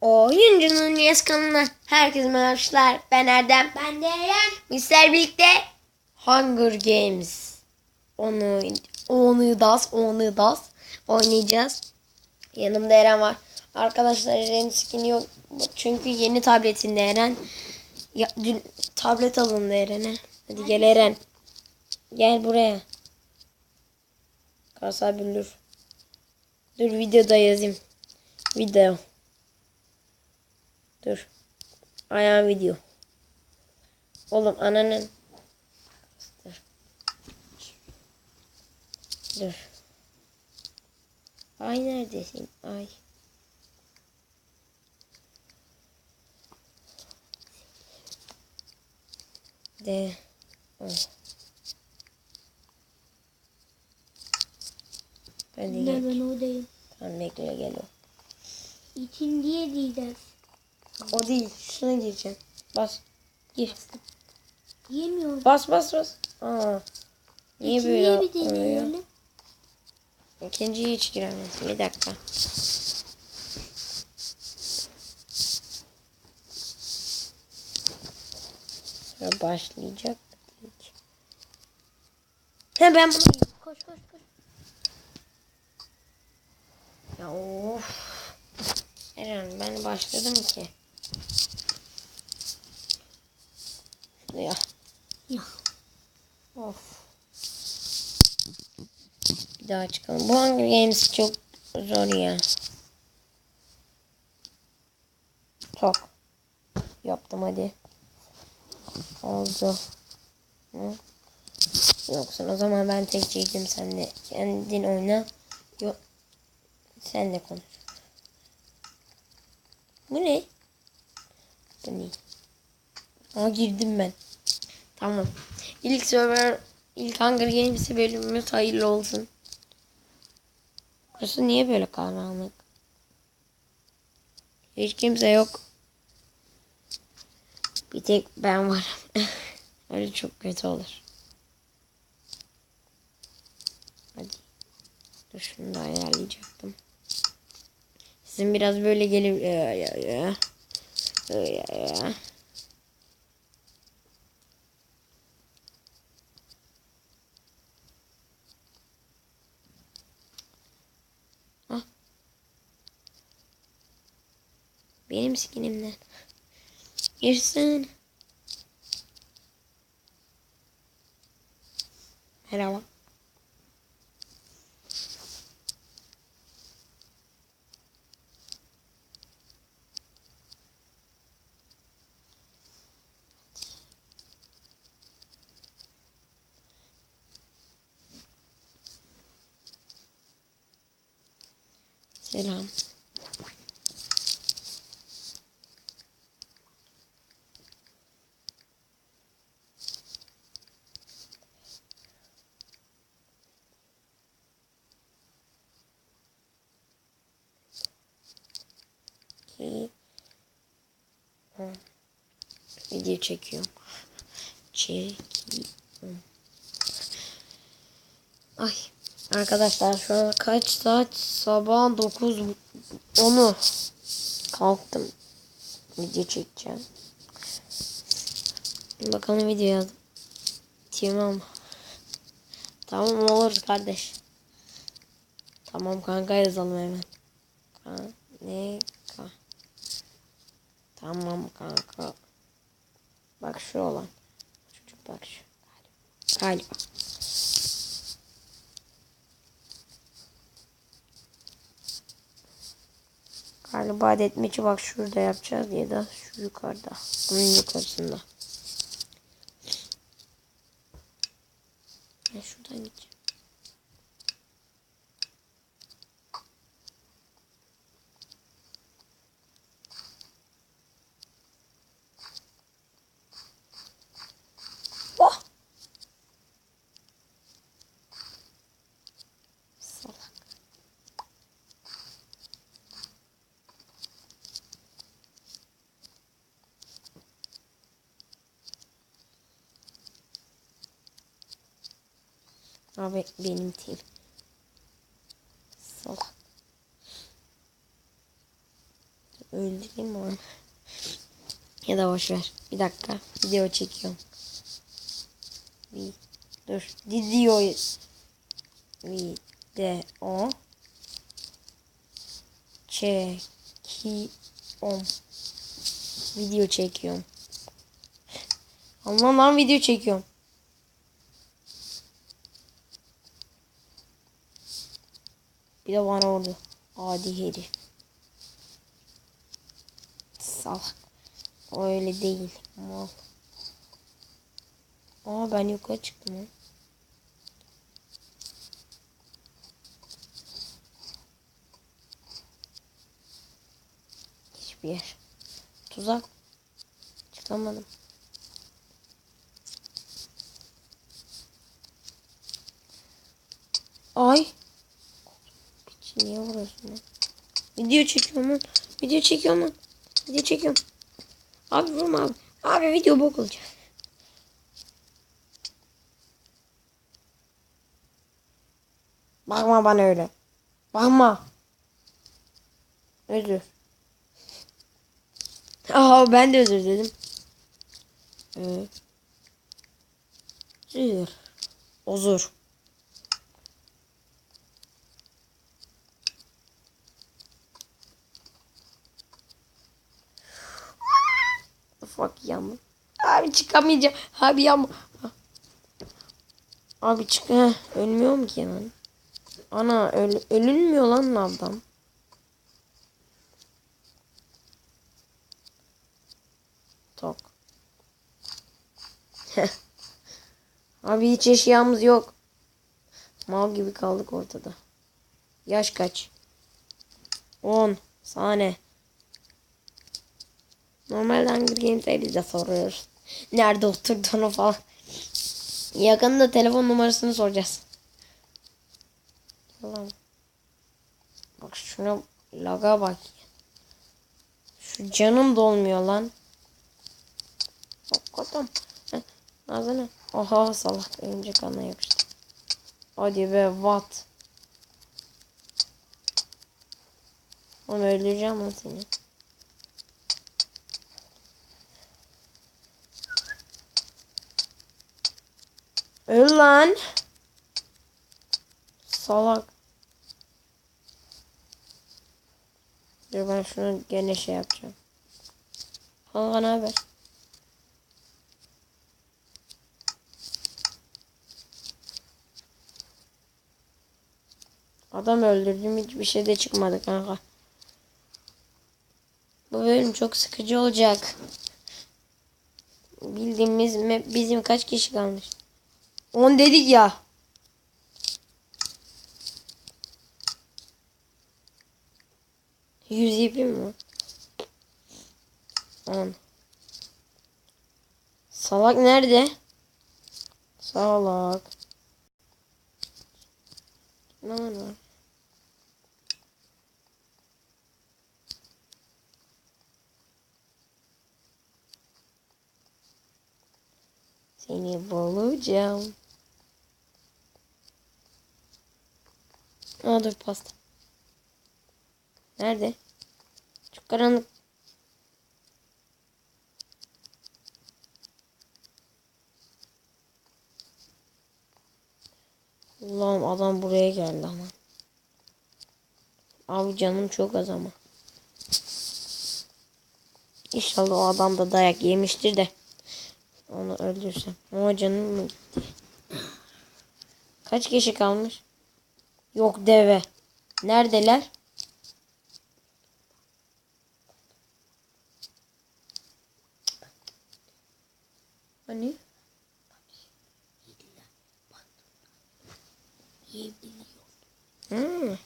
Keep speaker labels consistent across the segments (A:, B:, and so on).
A: Oyuncunun Yes kanalına herkese merhabalar. Ben Erdem.
B: Ben de Eren.
A: Bizler birlikte Hunger Games. Onu onu das, onu das oynayacağız. Yanımda Eren var. Arkadaşlar Eren'in skin'i yok. Çünkü yeni tabletinde Eren. Ya, dün tablet alındı Eren'e. Hadi gel Eren. Gel buraya. Kasa bülür. Dur videoda yazayım. Video. Dur. Ayağım video. Oğlum ananın. Dur. Dur. Ay neredesin? Ay. De. Oh. Hadi gel.
B: ben oradayım.
A: Tamam bekle gel o.
B: İkinciye diyeceğiz.
A: O değil. Şuna gireceğim. Bas. Gir.
B: Yemiyorum.
A: Bas bas bas. Aa. Niye böyle
B: İkinciye bir
A: oluyor?
B: deneyelim.
A: İkinciye hiç giremedim. Bir dakika. Sonra başlayacak. He ben bunu
B: Koş koş koş.
A: Ya of. Eren ben başladım ki. Ya
B: Ya.
A: of. Bir daha çıkalım. Bu Hunger Games çok zor ya. Çok. Yaptım hadi. Oldu. Hı? Yoksa o zaman ben tek çektim sen de kendin oyna. Yok. Sen de konuş. Bu ne? Bu ne? Aa girdim ben. Tamam. İlk server, ilk Hunger Games bölümümüz hayırlı olsun. Burası niye böyle karanlık? Hiç kimse yok. Bir tek ben varım. Öyle çok kötü olur. Hadi. Dur şunu da ayarlayacaktım. Sizin biraz böyle gelip ya ya ya. Ya ya. Ah. Benim skinimden. Girsin. Merhaba. Selam. İyi. Hı. Video çekiyorum. Çekiyorum. Ay. Arkadaşlar şu an kaç saat? Sabah 9 10'u. Kalktım. Video çekeceğim. Bakalım video yazdım. Tamam. Tamam olur kardeş. Tamam kanka yazalım hemen. Kan ne ka. Tamam kanka. Bak şu olan. Çocuk bak şu. Galiba. Galiba. Galiba bak şurada yapacağız ya da şu yukarıda. Bunun yukarısında. Ben şuradan gideceğim. Oh! Salak. Abi benim tim. Salak. Öldüreyim mi onu? Ya da boş ver. Bir dakika. Video çekiyorum. Bir, dur. Video video çekiyorum. Video çekiyorum. Allah lan video çekiyorum. Bir de bana oldu. Adi herif. Salak. Öyle değil. Mal. Aa ben yukarı çıktım lan. Hiçbir yer. Tuzak. Çıkamadım. Ay. Niye vuruyorsun lan? Video çekiyorum lan. Video çekiyorum lan. Video çekiyorum. Abi vurma abi. Abi video bok olacak. Bakma bana öyle. Bakma. Özür. Aa ben de özür dedim. Ee, Özür. Ozur. Fuck yandım. Abi çıkamayacağım. Abi yanma. Abi çık. Heh, ölmüyorum ki hemen. Ana öl ölünmüyor lan lavdan. Tok. Abi hiç eşyamız yok. Mal gibi kaldık ortada. Yaş kaç? 10 saniye. Normalde Hunger Games'e biz de soruyoruz. Nerede oturduğunu falan. Yakında telefon numarasını soracağız. Ulan. Bak şuna laga bak. Şu canım dolmuyor lan. Hakikaten. Ağzına. Oha salak örümcek ana yapıştı. Hadi be what. Onu öldüreceğim lan seni. Öl lan. Salak. Dur ben şunu gene şey yapacağım. Kanka ne haber? Adam öldürdüm hiçbir şey de çıkmadı kanka. Bu bölüm çok sıkıcı olacak. Bildiğimiz bizim kaç kişi kalmış? 10 dedik ya. Yüz yapayım mı? On. Salak nerede? Salak. Ne var? Seni bulacağım. Aa dur pasta. Nerede? Çok karanlık. Allah'ım adam buraya geldi ama. Abi canım çok az ama. İnşallah o adam da dayak yemiştir de. Onu öldürsem. Ama canım mı gitti? Kaç kişi kalmış? Yok deve. Neredeler? Hani? Hmm.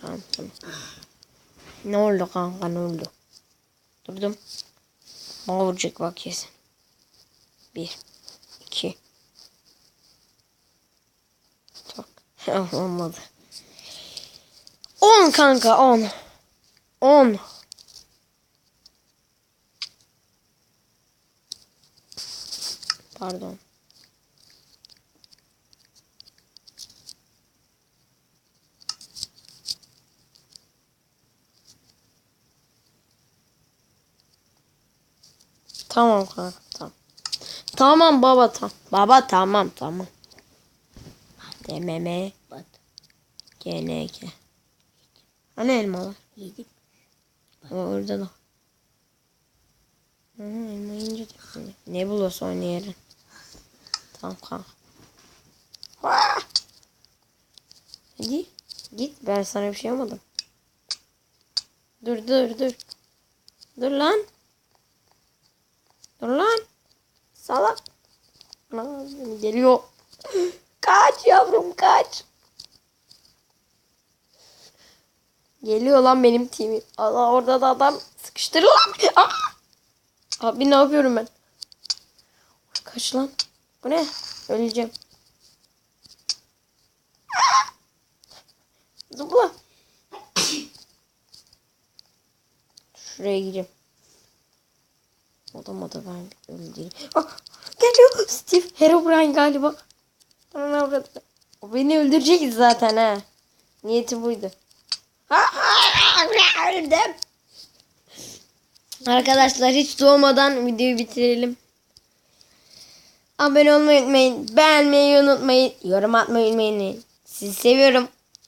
A: Tamam tamam. Ne oldu kanka ne oldu? Durdum. Bana vuracak bak kesin. Bir. iki. Çok. Olmadı. On kanka on. On. Pardon. Tamam kanka tamam. Baba tamam. Baba tamam tamam. Dememe
B: Bat.
A: GNG. Hani elmalar?
B: Yedik.
A: Orada da. Hı, elma yiyince de böyle. Ne bulursa onu yerim. Tamam kanka. Ah! Hadi git ben sana bir şey yapmadım. Dur dur dur. Dur lan. Dur lan. Salak. Geliyor. Kaç yavrum kaç. Geliyor lan benim timim. Allah orada da adam sıkıştır lan. Aa! Abi ne yapıyorum ben? Kaç lan. Bu ne? Öleceğim. Zıpla. Şuraya gireyim. Odama da ben öldüreyim. Ah, geliyor Steve Herobrine galiba. Ana avradı. O beni öldürecek zaten ha. Niyeti buydu. Öldüm. Arkadaşlar hiç doğmadan videoyu bitirelim. Abone olmayı unutmayın. Beğenmeyi unutmayın. Yorum atmayı unutmayın. Sizi seviyorum.